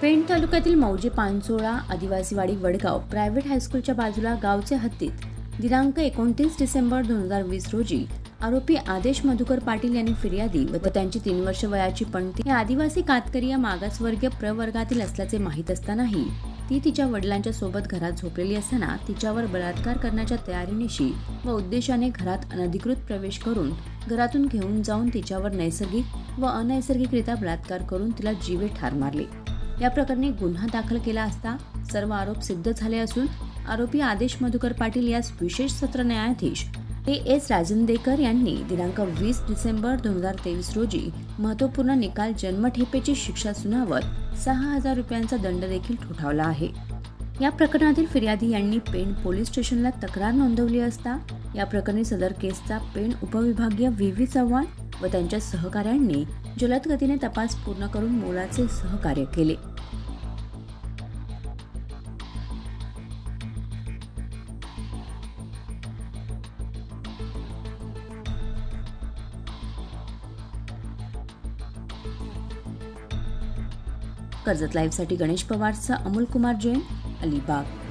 पेण तालुक्यातील मौजे पानसोळा आदिवासीवाडी वडगाव प्रायव्हेट हायस्कूलच्या बाजूला गावचे हद्दीत. दिनांक एकोणतीस डिसेंबर दोन हजार वीस रोजी आरोपी आदेश मधुकर पाटील यांनी फिर्यादी व त्यांची तीन वर्ष वयाची पणती हे आदिवासी कातकरी या मागासवर्गीय प्रवर्गातील असल्याचे माहीत असतानाही ती तिच्या वडिलांच्या सोबत घरात झोपलेली असताना तिच्यावर बलात्कार करण्याच्या तयारीनिशी व उद्देशाने घरात अनधिकृत प्रवेश करून घरातून घेऊन जाऊन तिच्यावर नैसर्गिक व अनैसर्गिकरित्या बलात्कार करून तिला जीवे ठार मारले. या प्रकरणी गुन्हा दाखल केला असता सर्व आरोप सिद्ध झाले असून आरोपी आदेश मधुकर पाटील यास विशेष सत्र न्यायाधीश ए एस राजंदेकर यांनी दिनांक वीस डिसेंबर दोन हजार तेवीस रोजी महत्त्वपूर्ण निकाल जन्मठेपेची शिक्षा सुनावत सहा हजार रुपयांचा दंड देखील ठोठावला आहे. या प्रकरणातील फिर्यादी यांनी पेण पोलीस स्टेशनला तक्रार नोंदवली असता या प्रकरणी सदर केसचा पेण उपविभागीय व्ही व्ही चव्हाण व त्यांच्या सहकाऱ्यांनी जलद गतीने तपास पूर्ण करून मोलाचे सहकार्य केले. कर्जत लाईव्हसाठी गणेश पवारचा अमोल कुमार जैन अलिबाग.